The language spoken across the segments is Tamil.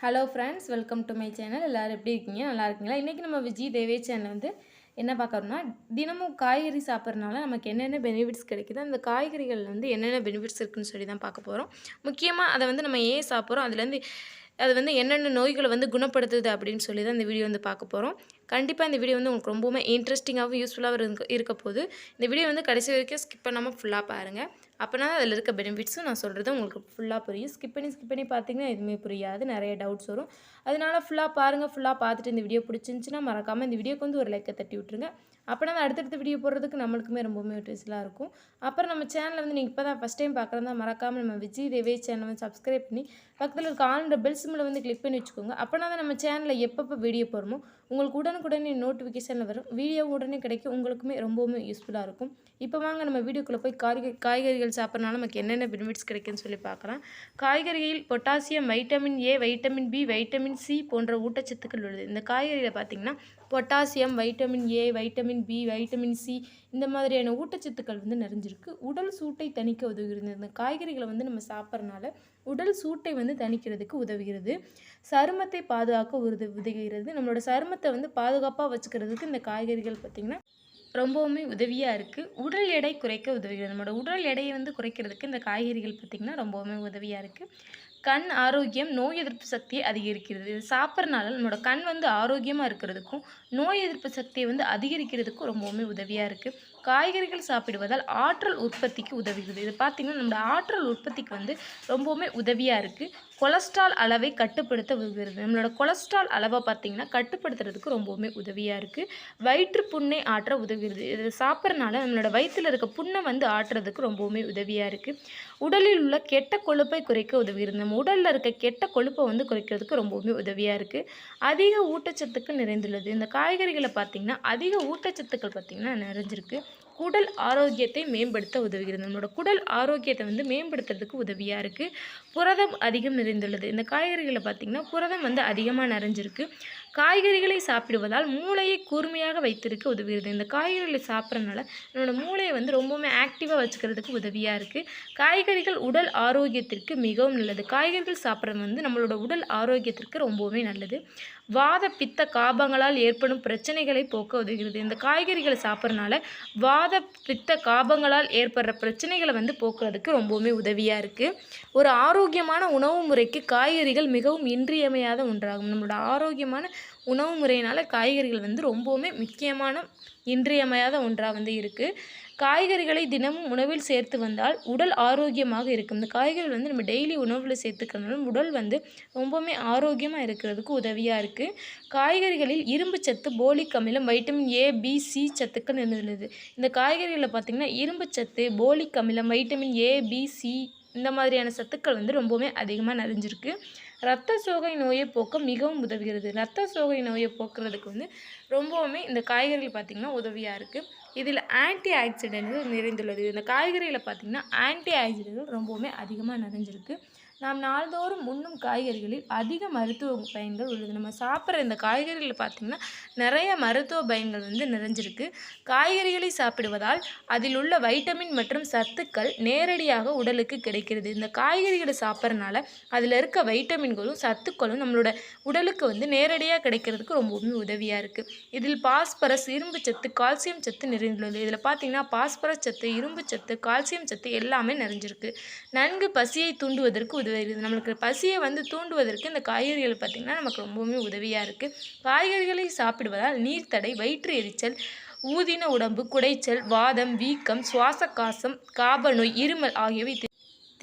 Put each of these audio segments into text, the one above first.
Hello friends welcome to my channel எல்லோரும் எப்படி இருக்கீங்க? நல்லா இருக்கீங்களா? இன்றைக்கி நம்ம விஜய் தேவே சேனல் வந்து என்ன பார்க்குறோம்னா தினமும் காய்கறி சாப்பிட்றதுனால நமக்கு என்னென்ன பெனிஃபிட்ஸ் கிடைக்குது? அந்த காய்கறிகள் வந்து என்னென்ன பெனிஃபிட்ஸ் இருக்குதுன்னு சொல்லி தான் பார்க்க போகிறோம் முக்கியமாக அதை வந்து நம்ம ஏன் சாப்பிட்றோம்? அதுலேருந்து அது வந்து என்னென்ன நோய்களை வந்து குணப்படுத்துது அப்படின்னு சொல்லி தான் இந்த வீடியோ வந்து பார்க்க போகிறோம் கண்டிப்பாக இந்த வீடியோ வந்து உங்களுக்கு ரொம்பவுமே இன்ட்ரெஸ்டிங்காகவும் யூஸ்ஃபுல்லாகவும் இருக்க இருக்க போது இந்த வீடியோ வந்து கடைசி வரைக்கும் ஸ்கிப் பண்ணாமல் ஃபுல்லாக பாருங்கள் அப்போனா அதில் இருக்க பெனிஃபிட்ஸும் நான் சொல்கிறது உங்களுக்கு ஃபுல்லாக புரியும். ஸ்கிப் பண்ணி ஸ்கிப் பண்ணி பார்த்தீங்கன்னா எதுவுமே புரியாது. நிறைய டவுட்ஸ் வரும். அதனால் ஃபுல்லாக பாருங்கள் ஃபுல்லாக பார்த்துட்டு இந்த வீடியோ பிடிச்சிருந்துச்சின்னா மறக்காமல் இந்த வீடியோக்கு வந்து ஒரு லைக்கை தட்டி விட்ருங்க அப்போனா அடுத்தடுத்த வீடியோ போடுறதுக்கு நம்மளுக்குமே ரொம்பவுமே யூஸ்ஃபுல்லாக இருக்கும். அப்புறம் நம்ம சேனலில் வந்து நீங்கள் இப்போ தான் ஃபஸ்ட் டைம் பார்க்குறதா மறக்காமல் நம்ம விஜய் தேவே சேனலை வந்து சப்ஸ்கிரைப் பண்ணி பக்கத்தில் இருக்க ஆன் பெல் சிம்மில் வந்து கிளிக் பண்ணி வச்சுக்கோங்க. அப்போனா தான் நம்ம சேனலில் எப்பப்போ வீடியோ போடுறோமோ உங்களுக்கு உடனுக்குடனே நோட்டிஃபிகேஷனில் வரும். வீடியோ உடனே கிடைக்கும். உங்களுக்குமே ரொம்பவுமே யூஸ்ஃபுல்லாக இருக்கும். இப்போ வாங்க நம்ம வீடியோக்குள்ளே போய் காய்கறி காய்கறிகள் சாப்பிட்றனால நமக்கு என்னென்ன பெனிஃபிட்ஸ் கிடைக்குன்னு சொல்லி பார்க்கலாம். காய்கறிகளில் potassium vitamin A vitamin B vitamin C போன்ற ஊட்டச்சத்துக்கள் உள்ளது. இந்த காய்கறியில் பார்த்திங்கன்னா potassium vitamin A vitamin B vitamin C இந்த மாதிரியான ஊட்டச்சத்துக்கள் வந்து நிறைஞ்சிருக்கு. உடல் சூட்டை தணிக்க உதவுகிறது. இந்த காய்கறிகளை வந்து நம்ம சாப்பிட்றனால உடல் சூட்டை வந்து தணிக்கிறதுக்கு உதவுகிறது. சருமத்தை பாதுகாக்க உதவி உதவுகிறது. நம்மளோட சருமத்தை வந்து பாதுகாப்பாக வச்சுக்கிறதுக்கு இந்த காய்கறிகள் பார்த்திங்கன்னா ரொம்பவுமே உதவியாக இருக்குது உடல் எடை குறைக்க உதவுகிறது. நம்மளோட உடல் எடையை வந்து குறைக்கிறதுக்கு இந்த காய்கறிகள் பார்த்திங்கன்னா ரொம்பவுமே உதவியாக இருக்குது கண் ஆரோக்கியம் நோய் எதிர்ப்பு சக்தியை அதிகரிக்கிறது. இது சாப்பிட்றனால நம்மளோட கண் வந்து ஆரோக்கியமாக இருக்கிறதுக்கும் நோய் எதிர்ப்பு சக்தியை வந்து அதிகரிக்கிறதுக்கும் ரொம்பவுமே உதவியாக இருக்குது காய்கறிகள் சாப்பிடுவதால் ஆற்றல் உற்பத்திக்கு உதவுகிறது. இது பார்த்திங்கன்னா நம்மளோட ஆற்றல் உற்பத்திக்கு வந்து ரொம்பவுமே உதவியாக இருக்குது கொலஸ்ட்ரால் அளவை கட்டுப்படுத்த உதவுகிறது. நம்மளோட கொலஸ்ட்ரால் அளவை பார்த்திங்கன்னா கட்டுப்படுத்துறதுக்கு ரொம்பவுமே உதவியாக இருக்குது வயிற்று புண்ணை ஆற்ற உதவுகிறது. இது சாப்பிட்றனால நம்மளோட வயிற்றில் இருக்க புண்ணை வந்து ஆற்றுறதுக்கு ரொம்பவுமே உதவியாக இருக்குது உடலில் உள்ள கெட்ட கொழுப்பை குறைக்க உதவுகிறது. நம்ம உடலில் இருக்க கெட்ட கொழுப்பை வந்து குறைக்கிறதுக்கு ரொம்பவுமே உதவியாக இருக்குது அதிக ஊட்டச்சத்துக்கள் நிறைந்துள்ளது. இந்த காய்கறிகளை பார்த்திங்கன்னா அதிக ஊட்டச்சத்துக்கள் பார்த்திங்கன்னா நிறைஞ்சிருக்கு. குடல் ஆரோக்கியத்தை மேம்படுத்த உதவுகிறது. நம்மளோட குடல் ஆரோக்கியத்தை வந்து மேம்படுத்துறதுக்கு உதவியாக இருக்குது புரதம் அதிகம் நிறைந்துள்ளது. இந்த காய்கறிகளை பார்த்திங்கன்னா புரதம் வந்து அதிகமாக நிறைஞ்சிருக்கு. காய்கறிகளை சாப்பிடுவதால் மூளையை கூர்மையாக வைத்திருக்க உதவுகிறது. இந்த காய்கறிகளை சாப்பிட்றதுனால நம்மளோட மூளையை வந்து ரொம்பவுமே ஆக்டிவாக வச்சுக்கிறதுக்கு உதவியாக இருக்குது காய்கறிகள் உடல் ஆரோக்கியத்திற்கு மிகவும் நல்லது. காய்கறிகள் சாப்பிட்றது வந்து நம்மளோட உடல் ஆரோக்கியத்திற்கு ரொம்பவுமே நல்லது. வாத பித்த காபங்களால் ஏற்படும் பிரச்சனைகளை போக்க உதவுகிறது. இந்த காய்கறிகளை சாப்பிட்றதுனால வாத பித்த காபங்களால் ஏற்படுற பிரச்சனைகளை வந்து போக்குறதுக்கு ரொம்பவுமே உதவியாக இருக்குது ஒரு ஆரோக்கியமான உணவு முறைக்கு காய்கறிகள் மிகவும் இன்றியமையாத ஒன்றாகும். நம்மளோட ஆரோக்கியமான உணவு முறையினால் காய்கறிகள் வந்து ரொம்பவுமே முக்கியமான இன்றியமையாத ஒன்றாக வந்து இருக்குது காய்கறிகளை தினமும் உணவில் சேர்த்து வந்தால் உடல் ஆரோக்கியமாக இருக்கும். இந்த காய்கறிகள் வந்து நம்ம டெய்லி உணவில் சேர்த்துக்கிறதுனால உடல் வந்து ரொம்பவுமே ஆரோக்கியமாக இருக்கிறதுக்கு உதவியாக இருக்குது காய்கறிகளில் இரும்பு சத்து போலிக் அமிலம் வைட்டமின் ஏ பி சி சத்துக்கள் இருந்துள்ளது இந்த காய்கறிகளில் பார்த்திங்கன்னா இரும்பு சத்து போலிக் அமிலம் வைட்டமின் ஏ பி சி இந்த மாதிரியான சத்துக்கள் வந்து ரொம்பவுமே அதிகமாக நிறைஞ்சிருக்கு. ரத்த சோகை நோயை போக்க மிகவும் உதவுகிறது. ரத்த சோகை நோயை போக்குறதுக்கு வந்து ரொம்பவுமே இந்த காய்கறிகள் பார்த்திங்கன்னா உதவியாக இருக்குது இதில் ஆன்டி ஆக்சிடென்ட்கள் நிறைந்துள்ளது. இந்த காய்கறியில் பார்த்திங்கன்னா ஆன்டி ஆக்சிடென்ட்கள் ரொம்பவுமே அதிகமாக நிறைஞ்சிருக்கு. நாம் நாள்தோறும் உண்ணும் காய்கறிகளில் அதிக மருத்துவ பயன்கள் உள்ளது. நம்ம சாப்பிட்ற இந்த காய்கறிகளில் பார்த்திங்கன்னா நிறைய மருத்துவ பயன்கள் வந்து நிறைஞ்சிருக்கு. காய்கறிகளை சாப்பிடுவதால் அதில் உள்ள வைட்டமின் மற்றும் சத்துக்கள் நேரடியாக உடலுக்கு கிடைக்கிறது. இந்த காய்கறிகளை சாப்பிட்றனால அதில் இருக்க வைட்டமின்களும் சத்துக்களும் நம்மளோட உடலுக்கு வந்து நேரடியாக கிடைக்கிறதுக்கு ரொம்பவுமே உதவியாக இருக்குது இதில் பாஸ்பரஸ் இரும்பு சத்து கால்சியம் சத்து நிறைந்துள்ளது. இதில் பார்த்திங்கன்னா பாஸ்பரஸ் சத்து இரும்பு சத்து கால்சியம் சத்து எல்லாமே நிறைஞ்சிருக்கு. நன்கு பசியை தூண்டுவதற்கு வருது நம்மளுக்கு பசியை வந்து தூண்டுவதற்கு இந்த காய்கறிகள் பார்த்திங்கன்னா நமக்கு ரொம்பவுமே உதவியாக இருக்குது காய்கறிகளை சாப்பிடுவதால் நீர்த்தடை வயிற்று எரிச்சல் ஊதின உடம்பு குடைச்சல் வாதம் வீக்கம் சுவாச காசம் காபநோய் இருமல் ஆகியவை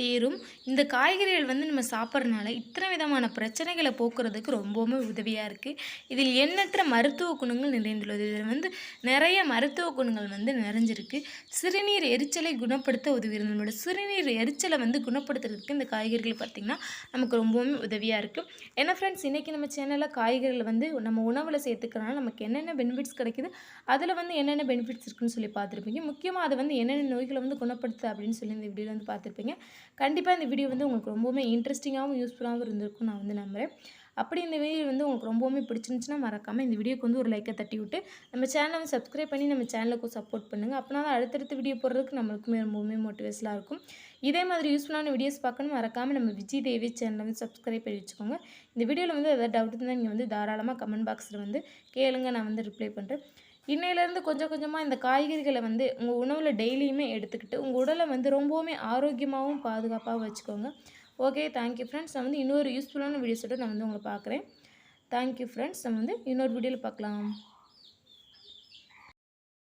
தேரும். இந்த காய்கறிகள் வந்து நம்ம சாப்பிட்றதுனால இத்தனை விதமான பிரச்சனைகளை போக்குறதுக்கு ரொம்பவுமே உதவியாக இருக்குது இதில் எண்ணற்ற மருத்துவ குணங்கள் நிறைந்துள்ளது. இதில் வந்து நிறைய மருத்துவ குணங்கள் வந்து நிறைஞ்சிருக்கு. சிறுநீர் எரிச்சலை குணப்படுத்த உதவுகிறது. நம்மளோட சிறுநீர் எரிச்சலை வந்து குணப்படுத்துறதுக்கு இந்த காய்கறிகள் பார்த்திங்கன்னா நமக்கு ரொம்பவுமே உதவியாக இருக்குது ஏன்னா ஃப்ரெண்ட்ஸ் இன்றைக்கி நம்ம சேனலில் காய்கறிகளை வந்து நம்ம உணவில் சேர்த்துக்கிறனால நமக்கு என்னென்ன பெனிஃபிட்ஸ் கிடைக்குது? அதில் வந்து என்னென்ன பெனிஃபிட்ஸ் இருக்குன்னு சொல்லி பார்த்துருப்பீங்க. முக்கியமாக அது வந்து என்னென்ன நோய்களை வந்து குணப்படுத்து அப்படின்னு சொல்லி இந்த வீடியோவில் வந்து பார்த்துருப்பீங்க. கண்டிப்பாக இந்த வீடியோ வந்து உங்களுக்கு ரொம்பவுமே இன்ட்ரெஸ்டிங்காகவும் யூஸ்ஃபுல்லாகவும் இருந்திருக்கும் நான் வந்து நம்புகிறேன் அப்படி இந்த வீடியோ வந்து உங்களுக்கு ரொம்பவுமே பிடிச்சிருந்துச்சுன்னா மறக்காமல் இந்த வீடியோக்கு வந்து ஒரு லைக்கை தட்டி விட்டு நம்ம சேனலை வந்து சப்ஸ்கிரைப் பண்ணி நம்ம சேனலுக்கும் சப்போர்ட் பண்ணுங்கள் அப்போனா தான் அடுத்தடுத்த வீடியோ போடுறதுக்கு நம்மளுக்குமே ரொம்பவுமே மோட்டிவேஷனாக இருக்கும். இதே மாதிரி யூஸ்ஃபுல்லான வீடியோஸ் பார்க்கணும் மறக்காமல் நம்ம விஜய் தேவி சேனலை வந்து சப்ஸ்கிரைப் பண்ணி வச்சுக்கோங்க. இந்த வீடியோவில் வந்து எதாவது டவுட் இருந்தால் நீங்கள் வந்து தாராளமாக கமெண்ட் பாக்ஸில் வந்து கேளுங்க. நான் வந்து ரிப்ளை பண்ணுறேன் இன்னையிலேருந்து கொஞ்சம் கொஞ்சமாக இந்த காய்கறிகளை வந்து உங்கள் உணவில் டெய்லியுமே எடுத்துக்கிட்டு உங்கள் உடலை வந்து ரொம்பவுமே ஆரோக்கியமாகவும் பாதுகாப்பாகவும் வச்சுக்கோங்க. ஓகே தேங்க்யூ ஃப்ரெண்ட்ஸ் நான் வந்து இன்னொரு யூஸ்ஃபுல்லான வீடியோஸோட நான் வந்து உங்களை பார்க்குறேன். தேங்க்யூ ஃப்ரெண்ட்ஸ் நம்ம வந்து இன்னொரு வீடியோவில் பார்க்கலாம்.